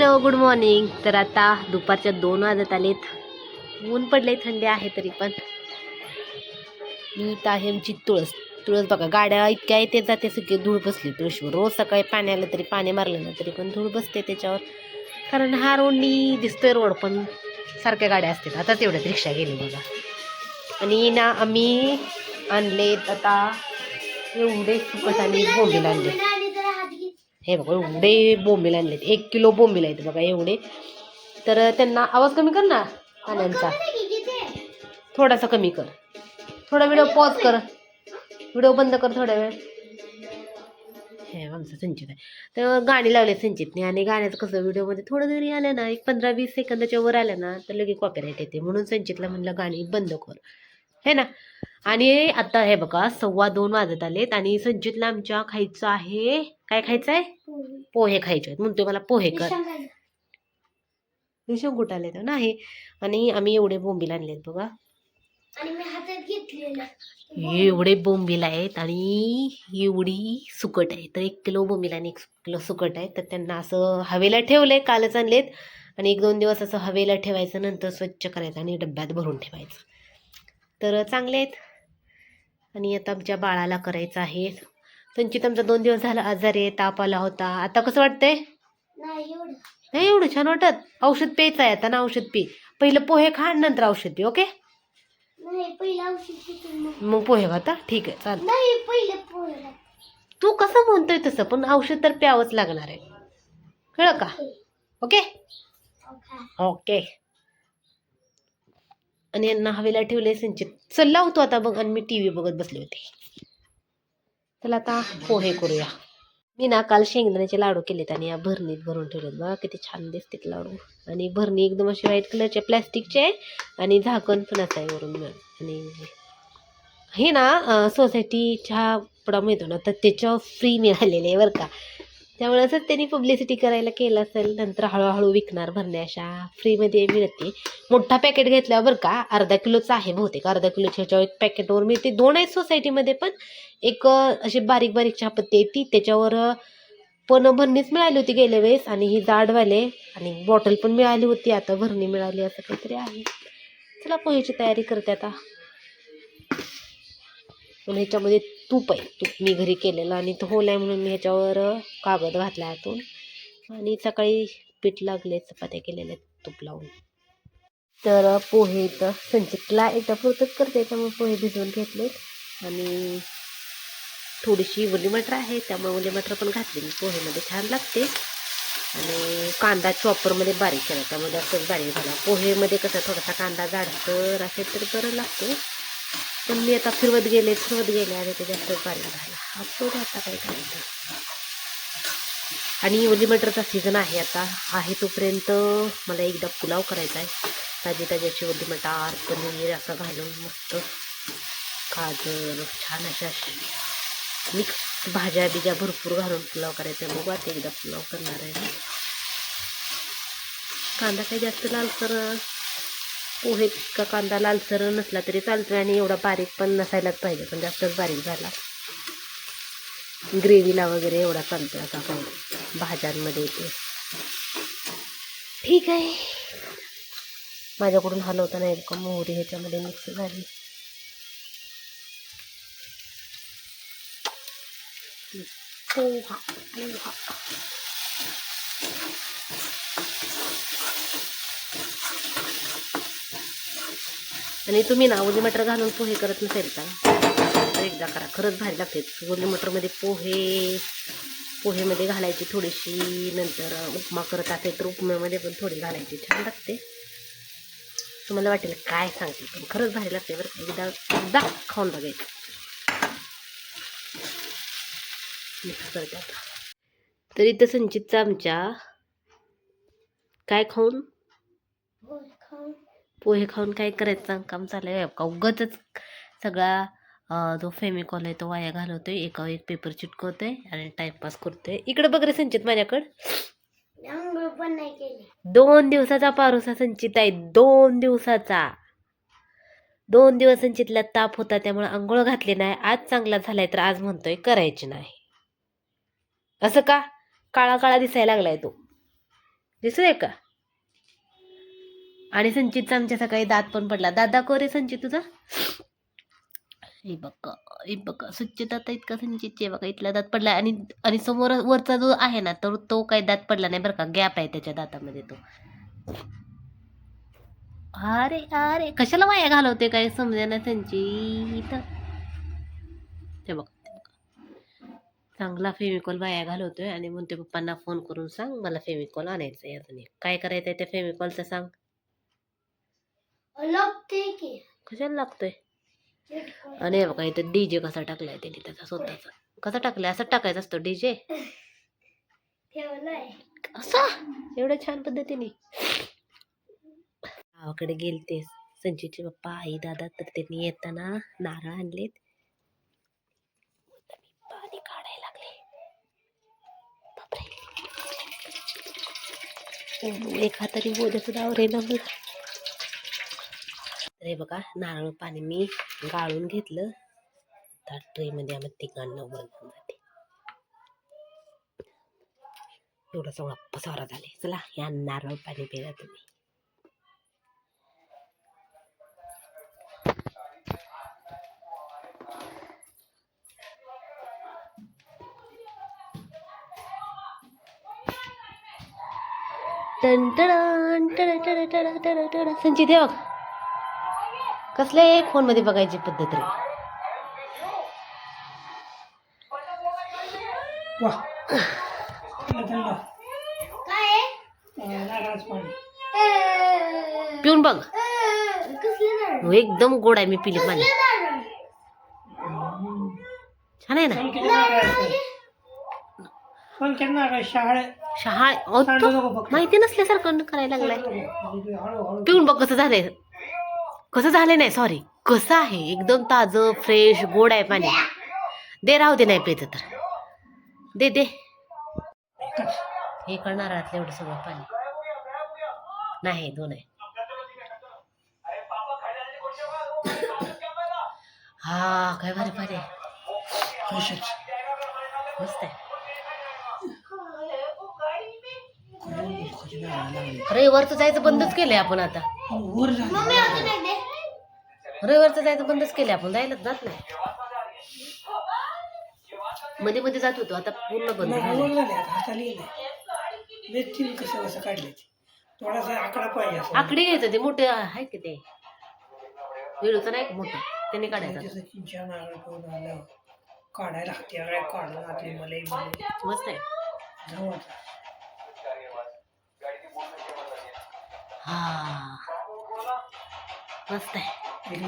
Hello good morning तर आता दुपारच्या दोन वाजत आलेत. ऊन पडले थंडी आहे तरी पण. मी इथं आहे आमची तुळस. तुळस बघा गाड्या इतक्या येते जाते सगळे धूळ बसली. तुळशीवर रोज सकाळी पाणी आलं तरी पाणी मारलं ना तरी पण धूळ बसते त्याच्यावर. कारण हा रोडनी दिसतोय रोड पण सारख्या गाड्या असतात. आता तेवढ्यात रिक्षा गेली बघा. आणि ना आम्ही आणलेत आता एवढे सुकट आणि बोंबील आणले हे बघा एवढे बोंबील आणलेत. एक किलो बोंबील आहेत बघा एवढे. तर त्यांना आवाज कमी कर ना पाण्यांचा थोडासा कमी कर. थोडा व्हिडिओ पॉज कर. व्हिडिओ बंद कर थोडा वेळ. हे आमचं संचित आहे. तर गाणी लावले संचितने आणि गाण्याचं कसं व्हिडिओमध्ये थोडं जरी आलं ना एक पंधरा वीस सेकंदाच्या वर आलं ना तर लगेच कॉपीराईट येते. म्हणून संचितला म्हणलं गाणी बंद कर. हे ना? आणि आता हे बघा सव्वा दोन वाजत आलेत आणि संचितला आमच्या खायचं आहे काय खायचं आहे पोहे खायचे आहेत म्हणतो मला पोहे कर. विषम कुठं आले तर नाही आणि आम्ही एवढे बोंबील आणलेत बघा. आणि मी हातात घेतलेलं. एवढे बोंबील आहेत आणि एवढी सुकट आहे. तर एक किलो बोंबील आणि एक किलो सुकट आहे. तर त्यांना असं हवेला ठेवलंय कालच आणलेत. आणि एक दोन दिवस असं हवेला ठेवायचं नंतर स्वच्छ करायचं आणि डब्यात भरून ठेवायचं. तर चांगले आहेत. आणि आता आमच्या बाळाला करायचं आहे. संचित आमचा दोन दिवस झाला आजारी आहे ताप आला होता. आता कसं वाटतंय? नाही एवढं. छान वाटत. औषध प्यायचं आहे आता ना औषध पी. पहिलं पोहे खा नंतर औषध पी ओके? मग. पोहे खाता ठीक आहे चालेल. नाही पहिलं पोहेला तू कसं म्हणतोय तसं? पण औषध तर प्यावंच लागणार आहे. कळलं का? ओके. ओके? आणि यांना हवेला ठेवले संचित. चल लावतो आता बघ. आणि मी टी व्ही बघत बसले होते. चला आता पोहे करूया. मी ना काल शेंगदाण्याचे लाडू केलेत आणि या भरणीत भरून ठेवलेत. बघा किती छान दिसतात लाडू. आणि भरणी एकदम अशी व्हाईट कलरच्या प्लॅस्टिकचे आहे आणि झाकण पण असं आहे वरून मिळून. आणि हे ना सोसायटीच्या पुढा मिळतो ना तर त्याच्यावर फ्री मिळालेले आहे बरं का. त्यामुळे असंच त्यांनी पब्लिसिटी करायला केलं असेल नंतर हळूहळू विकणार भरण्या अशा फ्रीमध्ये मिळते मोठा पॅकेट घेतल्यावर बरं का अर्धा किलोचा आहे बहुतेक अर्धा किलोच्या ह्याच्यावर एक पॅकेटवर मिळते. दोन आहेत सोसायटीमध्ये पण एक अशी बारीक बारीक चहापत्ती आहे ती. त्याच्यावर पण भरणीच मिळाली होती गेल्या वेळेस आणि ही जाडवाले आणि बॉटल पण मिळाली होती. आता भरणी मिळाली असं काहीतरी आहे. चला पोहेची तयारी करते आता. पण ह्याच्यामध्ये तूप आहे. तूप मी घरी केलेलं आणि तो होल आहे म्हणून मी ह्याच्यावर कागद घातला आतून. आणि सकाळी पीठ लागले चपात्या केलेल्या आहेत तूप लावून. तर पोहे तर संचितला एकदा पुरतच करते त्यामुळे पोहे भिजवून घेतलेत. आणि थोडीशी ओली मटर आहे त्यामुळे ओली मटर पण घातली मी. पोहेमध्ये छान लागते. आणि कांदा चॉपरमध्ये बारीक केला त्यामध्ये असंच बारीक झाला. पोहेमध्ये कसं थोडासा कांदा जाडसर असेल तर बरं लागते. पण मी आता फिरवत गेले फिरवत गेले आणि ते जास्त बारीक झाला असतो ते आता काय करायचं आणि ओली मटरचा सीझन आहे आता. आहे तोपर्यंत मला एकदा पुलाव करायचा आहे. ताजी ताज्याची ओली मटार पनीर असं घालून मस्त काजर छान अशा मिक्स भाज्या बिज्या भरपूर घालून पुलाव करायचा आहे. बघू आता एकदा पुलाव करणार आहे कांदा काही जास्त लाल तर पोहे का कांदा लालसर नसला तरी चालतोय आणि एवढा बारीक पण नसायलाच पाहिजे पण जास्तच बारीक झाला. ग्रेव्हीला वगैरे एवढा चालतोय असा पण भाज्यांमध्ये ते. ठीक आहे. माझ्याकडून हलवता नाही का मोहरी ह्याच्यामध्ये मिक्स झाली. पोहा पोहा. आणि तुम्ही ना ओली मटर घालून पोहे करत नसेल का? एकदा करा. खरंच भारी लागते. ओली मटरमध्ये पोहे पोहेमध्ये घालायची थोडीशी नंतर उपमा करत असेल तर उपम्यामध्ये पण थोडी घालायची. छान लागते. तुम्हाला वाटेल काय सांगते पण खरंच भारी लागते बरं एकदा एकदा खाऊन बघायचं मिक्स करते आता. तर इथं संचितचा आमच्या काय खाऊन. पोहे खाऊन काय करायचं? काम चालू आहे का उगाचच सगळा जो फेमिकॉल आहे तो वाया घालवतोय. एका एक पेपर चिटकवतोय आणि टाइमपास करतोय. इकडे बघ रे संचित माझ्याकडं. आंघोळ पण नाही केली. दोन दिवसाचा पारोसा संचित आहे. दोन दिवसाचा. दोन दिवस संचितला ताप होता त्यामुळे आंघोळ घातली नाही. आज चांगला झालाय तर आज म्हणतोय करायची नाही. असं का? काळा काळा दिसायला लागलाय तो. दिसतंय का? आणि संचितचा आमच्या सकाळी दात पण पडला. दात दाखव रे संचित तुझा? हे बघ हे बघ स्वच्छ दात इतका संचितचे बघा इथला दात पडला आणि आणि समोर वरचा जो आहे ना तर तो काही दात पडला नाही बरं का. गॅप आहे त्याच्या दातामध्ये तो. अरे अरे कशाला वाया घालवते काय समजे ना संचित? ते बघ ते बघ. चांगला फेमिकॉल वाया घालवतोय आणि म्हणते पप्पांना फोन करून सांग मला फेमिकॉल आणायचं आहे अजून काय करायचं आहे त्या फेमिकॉलचं सांग. लागते की. कशाला लागतोय? आणि हे बघा इथं डीजे कसा टाकलाय त्याने त्याचा स्वतःचा. कसा टाकलाय? असं टाकायचा असतो डीजे ठेवलाय. असा एवढ्या छान पद्धतीने. गावाकडे गेलते संचितचे पप्पा आई दादा तर त्यांनी येताना नारळ आणलेत. पाणी काढायला लागले. बापरे. एक हाताने नाव रे ना तर हे बघा नारळ पाणी मी गाळून घेतलं. त्या ट्रेमध्ये आम्ही तिघांना बनवून एवढा सगळा पसारा झाले चला या नारळ पाणी पिला तुम्ही. टन टडन, टड टड टड टड टड. संचित हे बघ. कसले फोनमध्ये बघायची पद्धत रे? पिऊन बघ. हो, एकदम गोड आहे मी पिली पाणी. छान आहे ना? शहाळे. माहिती नसल्यासारखं करायला लागलाय. पिऊन बघ कसं झालंय. कसं झालंय नाही सॉरी कसं आहे? एकदम ताजं फ्रेश गोड आहे पाणी. दे राहू दे नाही पेत तर. दे दे. हे करणार आतलं एवढं सगळं पाणी. नाही दोन आहे. हा काय भारी पाणी आहे. मस्त आहे दुःखाचे नारळ लागले रविवारचं जायचं बंदच केलंय आपण आता. रविवारचं जायचं बंदच केलंय आपण जायला जात नाही. मध्ये मध्ये जात होतो आता पूर्ण बंद आकडा घ्यायचं ते मोठे आहे की ते? वेळूचं नाही मोठं? त्याने काढायचं. काढायला मस्त आहे जाऊ आता हा मस्त आहे एक